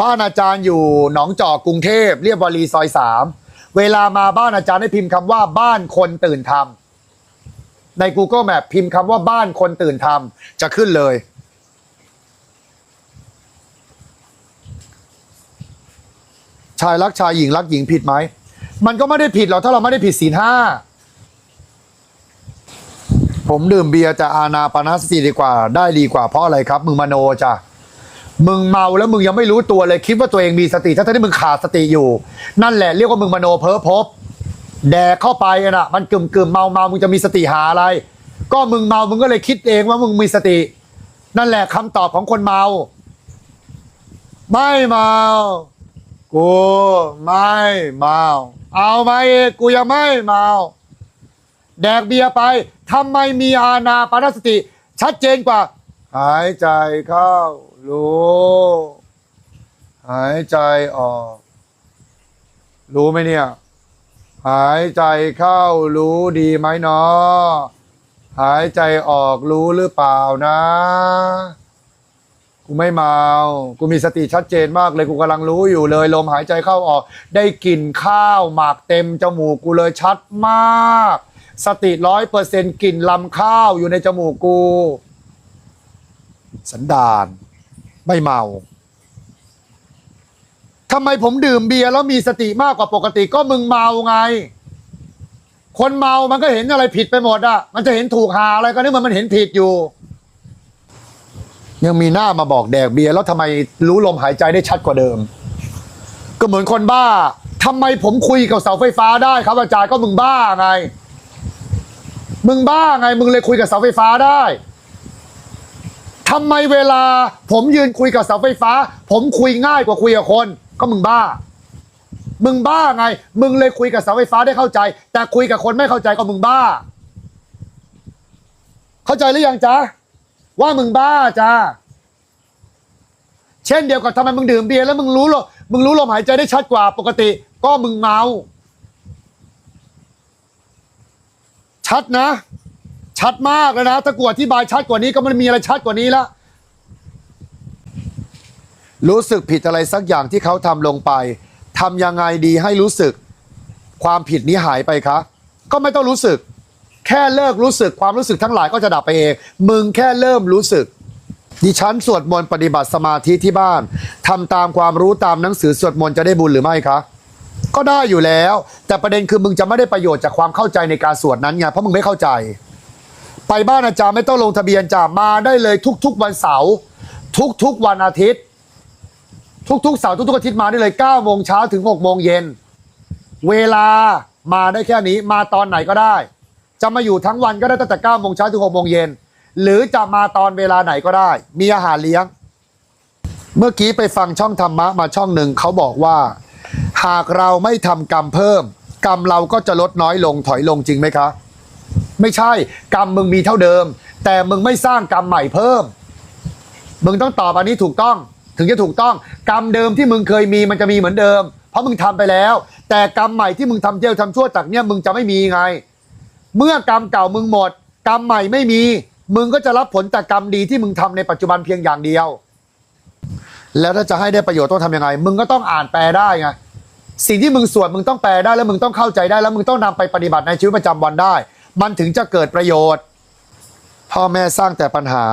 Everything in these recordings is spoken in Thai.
บ้านอาจารย์อยู่หนองจอกกรุงเทพเรียบวารีซอยสามเวลามาบ้านอาจารย์ให้พิมพ์คำว่าบ้านคนตื่นทำใน Google Map พิมพ์คำว่าบ้านคนตื่นทำจะขึ้นเลย ชายรักชายหญิงรักหญิงผิดไหม มันก็ไม่ได้ผิดหรอกถ้าเราไม่ได้ผิดศีลห้า ผมดื่มเบียร์จะอาณาปานสติดีกว่าได้ดีกว่าเพราะอะไรครับมึงมโนจ้ะ มึงเมาแล้วมึงยังไม่รู้ตัวเลยคิดว่าตัวเองมีสติทั้งที่มึงขาดสติอยู่ นั่นแหละเรียกว่ามึงมโนเพ้อพบ แดกเข้าไปนะมันกึ่มกึ่มเมาเมามึงจะมีสติหาอะไร ก็มึงเมามึงก็เลยคิดเองว่ามึงมีสติ นั่นแหละคำตอบของคนเมา ไม่เมากูไม่เมาเอาไหมกูยังไม่เมาแดกเบียร์ไปทำไมมีอาณาปานสติ ชัดเจนกว่า หายใจเข้า รู้ หายใจออก รู้ไหมเนี่ย หายใจเข้ารู้ดีไหมเนาะหายใจออกรู้หรือเปล่านะ กูไม่เมา กูมีสติชัดเจนมากเลยกูกำลังรู้อยู่เลย ลมหายใจเข้าออก ได้กลิ่นข้าวหมากเต็มจมูกกูเลยชัดมาก สติร้อยเปอร์เซ็นต์กลิ่นลำข้าวอยู่ในจมูกกู สันดาน ไม่เมาทำไมผมดื่มเบียร์แล้วมีสติมากกว่าปกติก็มึงเมาไง คนเมามันก็เห็นอะไรผิดไปหมดอะมันจะเห็นถูกหาอะไรก็นึกว่ามันเห็นผิดอยู่ ยังมีหน้ามาบอกแดกเบียร์แล้วทำไมรู้ลมหายใจได้ชัดกว่าเดิม ก็เหมือนคนบ้าทำไมผมคุยกับเสาไฟฟ้าได้ครับอาจารย์ก็มึงบ้าไง มึงบ้าไง มึงเลยคุยกับเสาไฟฟ้าได้ ทำไมเวลาผมยืนคุยกับเสาไฟฟ้า ผมคุยง่ายกว่าคุยกับคน ก็มึงบ้า มึงบ้าไง มึงเลยคุยกับเสาไฟฟ้าได้เข้าใจ แต่คุยกับคนไม่เข้าใจก็มึงบ้า เข้าใจหรือยังจ๊ะว่ามึงบ้าจ้าเช่นเดียวกับทำไมมึงดื่มเบียร์แล้วมึงรู้ลมมึงรู้ลมหายใจได้ชัดกว่าปกติ ก็มึงเมาชัดนะ ชัดมากแล้วนะถ้ากูอธิบายชัดกว่านี้ก็มันมีอะไรชัดกว่านี้ละรู้สึกผิดอะไรสักอย่างที่เขาทำลงไปทำยังไงดีให้รู้สึก ความผิดนี้หายไปคะก็ไม่ต้องรู้สึก แค่เลิกรู้สึกความรู้สึกทั้งหลายก็จะดับไปเอง มึงแค่เริ่มรู้สึก ดิฉันสวดมนต์ปฏิบัติสมาธิที่บ้านทำตามความรู้ตามหนังสือสวดมนต์จะได้บุญหรือไม่คะก็ได้อยู่แล้ว แต่ประเด็นคือมึงจะไม่ได้ประโยชน์จากความเข้าใจในการสวดนั้นไงเพราะมึงไม่เข้าใจ ไปบ้านอาจารย์ไม่ต้องลงทะเบียนจ้ามาได้เลยทุก ๆ วันเสาร์ทุก ๆ วันอาทิตย์ ทุก ๆ เสาร์ทุก ๆ อาทิตย์มาได้เลย9โมงเช้าถึง6โมงเย็นเวลามาได้แค่นี้มาตอนไหนก็ได้ จะมาอยู่ทั้งวันก็ได้ตั้งแต่9โมงเช้าถึง6โมงเย็นหรือจะมาตอนเวลาไหนก็ได้ มีอาหารเลี้ยง เมื่อกี้ไปฟังช่องธรรมะมาช่องหนึ่งเขาบอกว่า หากเราไม่ทำกรรมเพิ่ม กรรมเราก็จะลดน้อยลงถอยลงจริงไหมคะ ไม่ใช่ กรรมมึงมีเท่าเดิม แต่มึงไม่สร้างกรรมใหม่เพิ่ม มึงต้องตอบอันนี้ถูกต้อง ถึงจะถูกต้อง กรรมเดิมที่มึงเคยมีมันจะมีเหมือนเดิม เพราะมึงทำไปแล้ว แต่กรรมใหม่ที่มึงทำเที่ยวทำชั่วจากเนี้ยมึงจะไม่มีไง เมื่อกรรมเก่ามึงหมด กรรมใหม่ไม่มี มึงก็จะรับผลจากกรรมดีที่มึงทำในปัจจุบันเพียงอย่างเดียว แล้วถ้าจะให้ได้ประโยชน์ต้องทำยังไง มึงก็ต้องอ่านแปลได้ไงสิ่งที่มึงสวดมึงต้องแปลได้แล้วมึงต้องเข้าใจได้แล้วมึงต้องนำไปปฏิบัติในชีวิตประจำวันได้ มันถึงจะเกิดประโยชน์ พ่อแม่สร้างแต่ปัญหา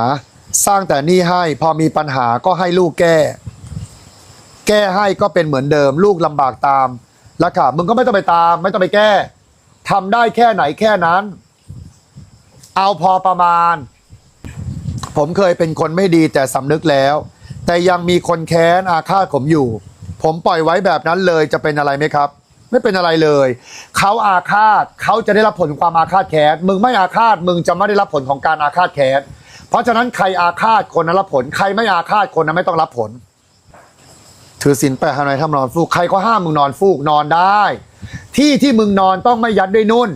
สร้างแต่นี้ให้ พอมีปัญหาก็ให้ลูกแก้ แก้ให้ก็เป็นเหมือนเดิม ลูกลำบากตามแล้วค่ะมึงก็ไม่ต้องไปตาม ไม่ต้องไปแก้ทำได้แค่ไหนแค่นั้น เอาพอประมาณ ผมเคยเป็นคนไม่ดีแต่สำนึกแล้ว แต่ยังมีคนแค้นอาฆาตผมอยู่ ผมปล่อยไว้แบบนั้นเลยจะเป็นอะไรไหมครับ ไม่เป็นอะไรเลย เขาอาฆาตเขาจะได้รับผลความอาฆาตแค้นมึงไม่อาฆาตมึงจะไม่ได้รับผลของการอาฆาตแค้นเพราะฉะนั้นใครอาฆาตคนนั้นรับผล ใครไม่อาฆาตคนนั้นไม่ต้องรับผล ถือศีลแปดทำไมทำนอนฟูกใครก็ห้ามมึงนอนฟูกนอนได้ ที่ที่มึงนอนต้องไม่ยัดด้วยนุ่น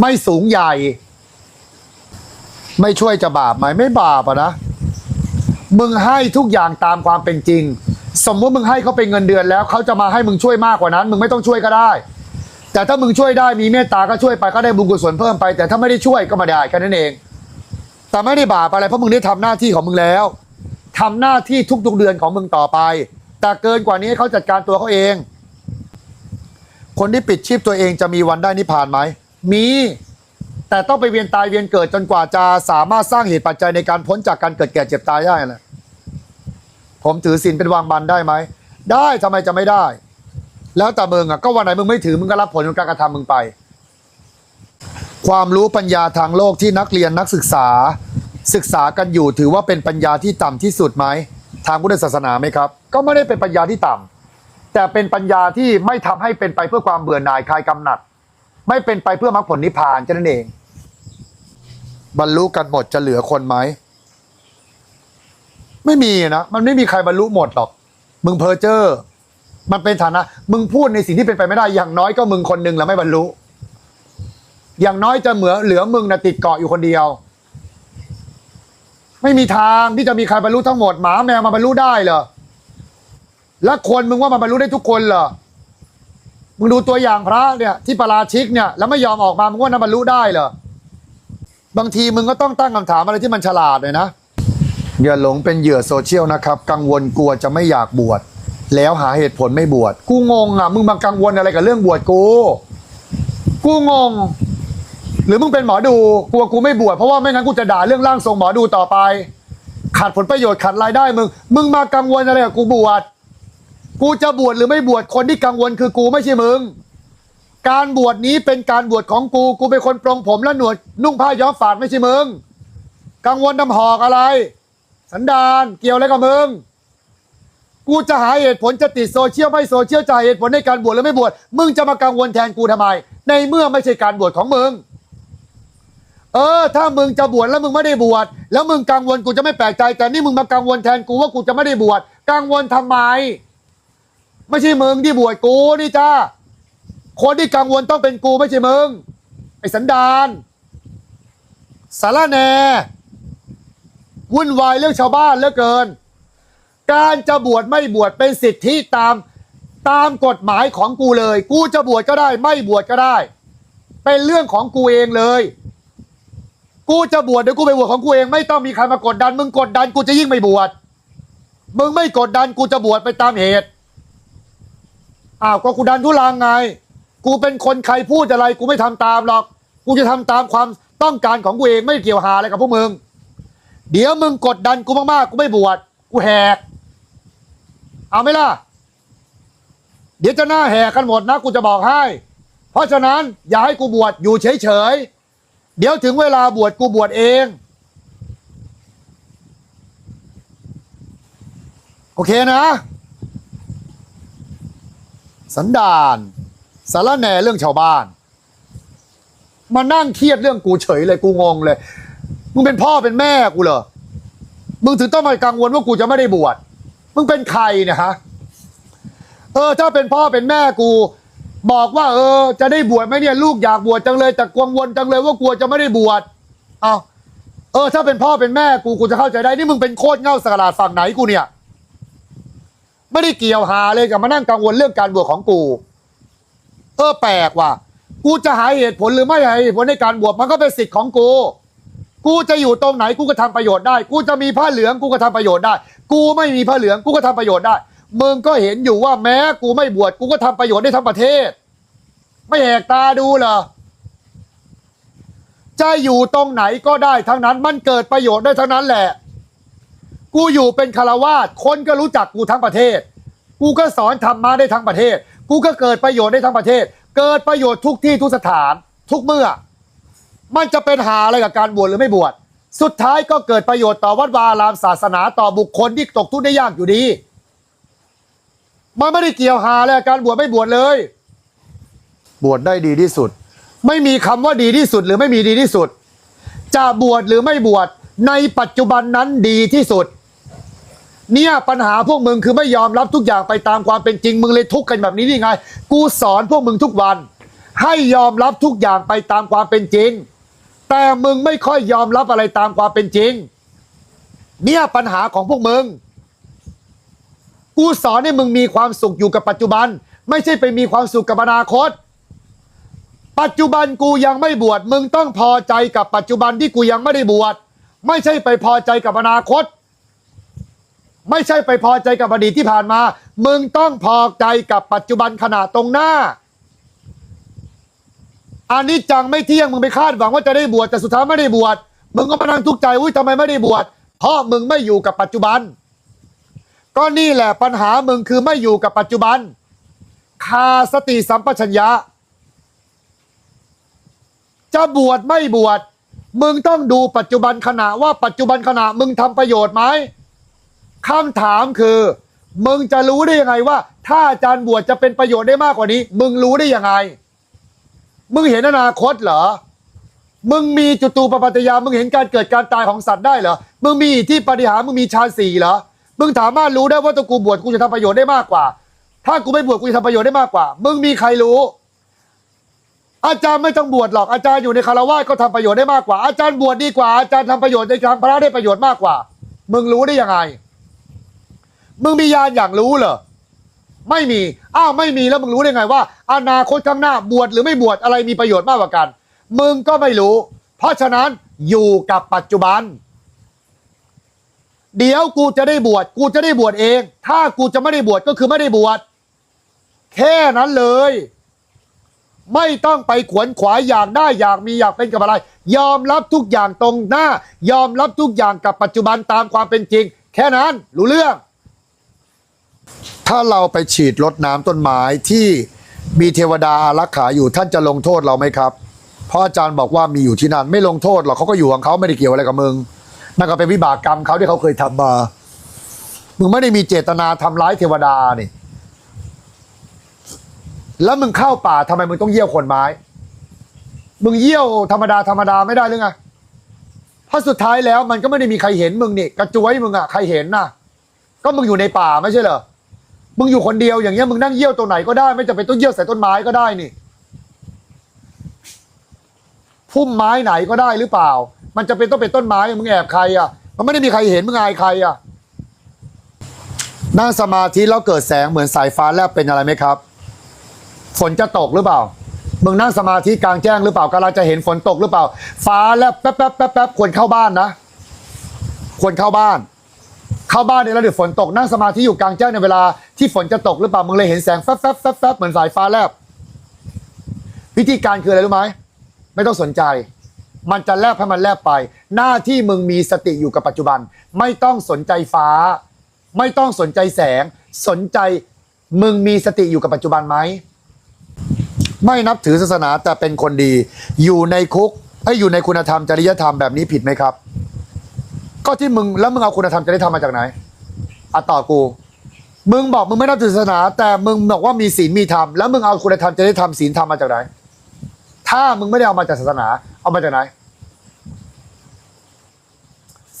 ไม่สูงใหญ่ ไม่ช่วยจะบาปไหมไม่บาปอะนะมึงให้ทุกอย่างตามความเป็นจริง สมมติมึงให้เขาเป็นเงินเดือนแล้วเขาจะมาให้มึงช่วยมากกว่านั้น มึงไม่ต้องช่วยก็ได้ แต่ถ้ามึงช่วยได้มีเมตตาก็ช่วยไปก็ได้บุญกุศลเพิ่มไป แต่ถ้าไม่ได้ช่วยก็ไมาได้แค่นั้นเอง แต่ไม่ได้บาปอะไรเพราะมึงได้ทำหน้าที่ของมึงแล้วทำหน้าที่ทุกๆเดือนของมึงต่อไป แต่เกินกว่านี้เขาจัดการตัวเขาเอง คนที่ปิดชีพตัวเองจะมีวันได้นิพพานไหมมี แต่ต้องไปเวียนตายเวียนเกิดจนกว่าจะสามารถสร้างเหตุปัจจัยในการพ้นจากการเกิดแก่เจ็บตายได้แหละ ผมถือศีลเป็นวางบันได้ไหม ได้ทำไมจะไม่ได้ แล้วแต่มึงอะก็วันไหนมึงไม่ถือมึงก็รับผลของการกระทำมึงไป ความรู้ปัญญาทางโลกที่นักเรียนนักศึกษา ศึกษากันอยู่ถือว่าเป็นปัญญาที่ต่ำที่สุดไหมทางพุทธศาสนาไหมครับ ก็ไม่ได้เป็นปัญญาที่ต่ำแต่เป็นปัญญาที่ไม่ทำให้เป็นไปเพื่อความเบื่อหน่ายคลายกำหนัด ไม่เป็นไปเพื่อมรรคผลนิพพานแค่นั้นเอง บรรลุกันหมดจะเหลือคนไหม ไม่มีนะมันไม่มีใครบรรลุหมดหรอก มึงเพอเจอร์ มันเป็นฐานะ มึงพูดในสิ่งที่เป็นไปไม่ได้ อย่างน้อยก็มึงคนหนึ่งแล้วไม่บรรลุ อย่างน้อยจะเหมือเหลือมึงนะติดเกาะอยู่คนเดียว ไม่มีทางที่จะมีใครบรรลุทั้งหมดหมาแมวมาบรรลุได้เหรอแล้วคนมึงว่ามันบรรลุได้ทุกคนเหรอมึงดูตัวอย่างพระเนี่ยที่ประราชิกเนี่ยแล้วไม่ยอมออกมามึงว่านั้นบรรลุได้เหรอบางทีมึงก็ต้องตั้งคำถามอะไรที่มันฉลาดเลยนะ อย่าหลงเป็นเหยื่อโซเชียลนะครับ กังวลกลัวจะไม่อยากบวชแล้วหาเหตุผลไม่บวชกูงงอะมึงมากังวลอะไรกับเรื่องบวชกูกูงง หรือมึงเป็นหมอดูกลัวกูไม่บวชเพราะว่าไม่งั้นกูจะด่าเรื่องร่างทรงหมอดูต่อไป ขาดผลประโยชน์ขาดรายได้มึง มึงมากังวลอะไรกับกูบวชกูจะบวชหรือไม่บวชคนที่กังวลคือกูไม่ใช่มึงการบวชนี้เป็นการบวชของกู กูเป็นคนปรงผมและหนวดนุ่งผ้าย้อมฝาดไม่ใช่มึง กังวลดำหอกอะไร สันดานเกี่ยวอะไรกับมึง กูจะหาเหตุผลจะติดโซเชียลไม่โซเชียลจะหาเหตุผลในการบวชหรือไม่บวชมึงจะมากังวลแทนกูทำไม ในเมื่อไม่ใช่การบวชของมึง เออ ถ้ามึงจะบวชแล้วมึงไม่ได้บวชแล้วมึงกังวลกูจะไม่แปลกใจ แต่นี่มึงมากังวลแทนกูว่ากูจะไม่ได้บวชกังวลทำไม ไม่ใช่มึงที่บวชกูนี่จ้าคนที่กังวลต้องเป็นกูไม่ใช่มึงไอ้สันดานสารแหน วุ่นวายเรื่องชาวบ้านเหลือเกิน การจะบวชไม่บวชเป็นสิทธิตามตามกฎหมายของกูเลย กูจะบวชก็ได้ ไม่บวชก็ได้ เป็นเรื่องของกูเองเลย กูจะบวชเดี๋ยวกูไปบวชของกูเอง ไม่ต้องมีใครมากดดัน มึงกดดันกูจะยิ่งไม่บวชมึงไม่กดดันกูจะบวชไปตามเหตุอ้าวก็กูดันทุลังไง กูเป็นคนใครพูดอะไร กูไม่ทำตามหรอก กูจะทำตามความต้องการของกูเองไม่เกี่ยวหาอะไรกับพวกมึง เดี๋ยวมึงกดดันกูมากๆ กูไม่บวช กูแหก เอาไหมล่ะ เดี๋ยวจะหน้าแหกกันหมดนะ กูจะบอกให้ เพราะฉะนั้นอย่าให้กูบวชอยู่เฉยๆ เดี๋ยวถึงเวลาบวชกูบวชเอง โอเคนะ สันดานสารแหน่เรื่องชาวบ้าน มานั่งเครียดเรื่องกูเฉยเลยกูงงเลย มึงเป็นพ่อเป็นแม่กูเหรอ มึงถึงต้องมากังวลว่ากูจะไม่ได้บวช มึงเป็นใครเนี่ยฮะ เออ ถ้าเป็นพ่อเป็นแม่กู บอกว่า เออ จะได้บวชไหมเนี่ย ลูกอยากบวชจังเลย แต่กังวลจังเลยว่ากลัวจะไม่ได้บวช เอาเออ ถ้าเป็นพ่อเป็นแม่กูกูจะเข้าใจได้ นี่มึงเป็นโคตรเง่าสกลาดฝั่งไหนกูเนี่ย ไม่ได้เกี่ยวหาเลยกับมานั่งกังวลเรื่องการบวชของกู เออแปลกว่ะ กูจะหาเหตุผลหรือไม่หาเหตุผลในการบวชมันก็เป็นสิทธิ์ของกู กูจะอยู่ตรงไหนกูก็ทำประโยชน์ได้ กูจะมีผ้าเหลืองกูก็ทำประโยชน์ได้ กูไม่มีผ้าเหลืองกูก็ทำประโยชน์ได้มึงก็เห็นอยู่ว่าแม้กูไม่บวชกูก็ทำประโยชน์ได้ทั้งประเทศ ไม่แหกตาดูเหรอจะอยู่ตรงไหนก็ได้ทั้งนั้น มันเกิดประโยชน์ได้ทั้งนั้นแหละ กูอยู่เป็นคารวาสคนก็รู้จักกูทั้งประเทศ กูก็สอนธรรมะได้ทั้งประเทศ กูก็เกิดประโยชน์ได้ทั้งประเทศ เกิดประโยชน์ทุกที่ทุกสถาน ทุกเมื่อ มันจะเป็นหาอะไรกับการบวชหรือไม่บวชสุดท้ายก็เกิดประโยชน์ต่อวัดวาอารามศาสนาต่อบุคคลที่ตกทุกข์ได้ยากอยู่ดี มันไม่ได้เกี่ยวหาอะไรกับการบวชไม่บวชเลย บวชได้ดีที่สุด ไม่มีคำว่าดีที่สุดหรือไม่มีดีที่สุด จะบวชหรือไม่บวชในปัจจุบันนั้นดีที่สุด เนี่ยปัญหาพวกมึงคือไม่ยอมรับทุกอย่างไปตามความเป็นจริงมึงเลยทุกข์กันแบบนี้นี่ไง กูสอนพวกมึงทุกวัน ให้ยอมรับทุกอย่างไปตามความเป็นจริง แต่มึงไม่ค่อยยอมรับอะไรตามความเป็นจริง เนี่ยปัญหาของพวกมึง กูสอนให้มึงมีความสุขอยู่กับปัจจุบัน ไม่ใช่ไปมีความสุขกับอนาคต ปัจจุบันกูยังไม่บวชมึงต้องพอใจกับปัจจุบันที่กูยังไม่ได้บวชไม่ใช่ไปพอใจกับอนาคต ไม่ใช่ไปพอใจกับอดีตที่ผ่านมา มึงต้องพอใจกับปัจจุบันขณะตรงหน้า อันนี้จังไม่เที่ยงมึงไปคาดหวังว่าจะได้บวชแต่สุดท้ายไม่ได้บวชมึงก็มานั่งทุกข์ใจอุ้ยทำไมไม่ได้บวชเพราะมึงไม่อยู่กับปัจจุบัน ก็นี่แหละปัญหามึงคือไม่อยู่กับปัจจุบันคาสติสัมปชัญญะ จะบวชไม่บวชมึงต้องดูปัจจุบันขณะว่าปัจจุบันขณะมึงทำประโยชน์ไหมคำถามคือ มึงจะรู้ได้ยังไงว่า ถ้าอาจารย์บวชจะเป็นประโยชน์ได้มากกว่านี้ มึงรู้ได้ยังไง มึงเห็นอนาคตเหรอ มึงมีจุตูปปัตยา มึงเห็นการเกิดการตายของสัตว์ได้เหรอ มึงมีอิทที่ปฏิหารมึงมีฌานสี่เหรอ มึงสามารถรู้ได้ว่าตัวกูบวชกูจะทำประโยชน์ได้มากกว่า ถ้ากูไม่บวชกูจะทำประโยชน์ได้มากกว่า มึงมีใครรู้ อาจารย์ไม่ต้องบวชหรอก อาจารย์อยู่ในคารวะก็ทำประโยชน์ได้มากกว่า อาจารย์บวชดีกว่า อาจารย์ทำประโยชน์ในทางพระได้ประโยชน์มากกว่า มึงรู้ได้ยังไง มึงมีญาณอย่างรู้เหรอ ไม่มี อ้าวไม่มีแล้วมึงรู้ได้ไงว่า อนาคตข้างหน้าบวชหรือไม่บวชอะไรมีประโยชน์มากกว่ากัน มึงก็ไม่รู้ เพราะฉะนั้นอยู่กับปัจจุบัน เดี๋ยวกูจะได้บวชกูจะได้บวชเอง ถ้ากูจะไม่ได้บวชก็คือไม่ได้บวชแค่นั้นเลย ไม่ต้องไปขวนขวายอยากได้อยากมีอยากเป็นกับอะไร ยอมรับทุกอย่างตรงหน้า ยอมรับทุกอย่างกับปัจจุบันตามความเป็นจริง แค่นั้นรู้เรื่อง ถ้าเราไปฉีดรดน้ำต้นไม้ที่มีเทวดาอารักขาอยู่ท่านจะลงโทษเราไหมครับเพราะอาจารย์บอกว่ามีอยู่ที่นั่นไม่ลงโทษหรอกเขาก็อยู่ของเขาไม่ได้เกี่ยวอะไรกับมึงนั่นก็เป็นวิบากกรรมเขาที่เขาเคยทำมามึงไม่ได้มีเจตนาทำร้ายเทวดานี่ แล้วมึงเข้าป่าทำไมมึงต้องเยี่ยวขนไม้ มึงเยี่ยวธรรมดาธรรมดาไม่ได้หรือไงพราะสุดท้ายแล้วมันก็ไม่ได้มีใครเห็นมึงนี่กระจวยมึงอะใครเห็นน่ะ ก็มึงอยู่ในป่าไม่ใช่เหรอ มึงอยู่คนเดียวอย่างเงี้ยมึงนั่งเยี่ยวตัวไหนก็ได้ ไม่จำเป็นต้องเยี่ยวใส่ต้นไม้ก็ได้นี่พุ่มไม้ไหนก็ได้หรือเปล่า มันจะเป็นต้องเป็นต้นไม้มึงแอบใครอะ มันไม่ได้มีใครเห็นมึงอายใครอะนั่งสมาธิแล้วเกิดแสงเหมือนสายฟ้าแลบเป็นอะไรไหมครับ ฝนจะตกหรือเปล่า มึงนั่งสมาธิกลางแจ้งหรือเปล่ากำลังจะเห็นฝนตกหรือเปล่า ฟ้าแลบแป๊บแป๊บแป๊บแป๊บควรเข้าบ้านนะ ควรเข้าบ้าน เข้าบ้านเนี่ยแล้วเดี๋ยวฝนตกนั่งสมาธิอยู่กลางแจ้งในเวลาที่ฝนจะตกหรือเปล่ามึงเลยเห็นแสงแฟบแฟบแฟบแฟบเหมือนสายฟ้าแลบวิธีการคืออะไรรู้ไหมไม่ต้องสนใจ มันจะแลบให้มันแลบไป หน้าที่มึงมีสติอยู่กับปัจจุบัน ไม่ต้องสนใจฟ้า ไม่ต้องสนใจแสง สนใจมึงมีสติอยู่กับปัจจุบันไหมไม่นับถือศาสนาแต่เป็นคนดี อยู่ในคุกไอ้อยู่ในคุณธรรมจริยธรรมแบบนี้ผิดไหมครับ ก็ที่มึงแล้วมึงเอาคุณธรรมจริยธรรมมาจากไหนอะต่อกู มึงบอกมึงไม่นับถือศาสนา แต่มึงบอกว่ามีศีลมีธรรมแล้วมึงเอาคุณธรรมจริยธรรมศีลธรรมมาจากไหน ถ้ามึงไม่ได้เอามาจากศาสนา เอามาจากไหน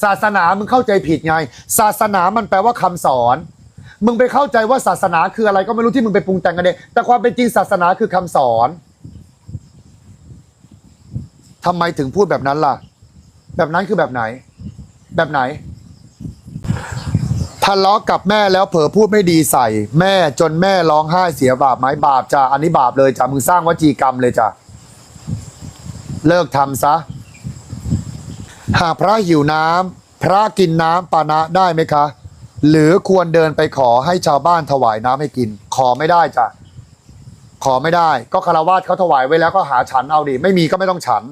ศาสนามึงเข้าใจผิดไง ศาสนามันแปลว่าคำสอน มึงไปเข้าใจว่าศาสนาคืออะไรก็ไม่รู้ที่มึงไปปรุงแต่งกันเองแต่ความเป็นจริงศาสนาคือคำสอนทำไมถึงพูดแบบนั้นล่ะ แบบนั้นคือแบบไหน แบบไหนทะเลาะกับแม่แล้วเผลอพูดไม่ดีใส่ แม่จนแม่ร้องไห้เสียบาปไหมบาปจ้ะอันนี้บาปเลยจ้ะมึงสร้างวจีกรรมเลยจ้ะเลิกทำซะ หากพระหิวน้ำพระกินน้ำปานะได้ไหมคะ หรือควรเดินไปขอให้ชาวบ้านถวายน้ำให้กิน ขอไม่ได้จ้ะขอไม่ได้ ก็คารวาสเขาถวายไว้แล้วก็หาฉันเอาดิไม่มีก็ไม่ต้องฉัน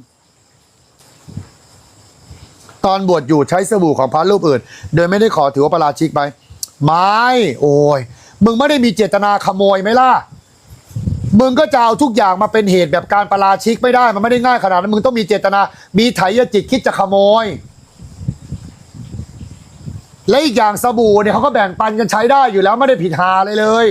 ตอนบวชอยู่ใช้สบู่ของพระรูปอื่น โดยไม่ได้ขอถือว่าประราชิกไหมไม่โอ้ยมึงไม่ได้มีเจตนาขโมยไหมล่ะมึงก็จะเอาทุกอย่างมาเป็นเหตุแบบการประราชิกไม่ได้ มันไม่ได้ง่ายขนาดนั้นมึงต้องมีเจตนา มีไถยจิตคิดจะขโมย และอีกอย่างสบู่เนี่ยเขาก็แบ่งปันกันใช้ได้อยู่แล้วไม่ได้ผิดหาเลยเลย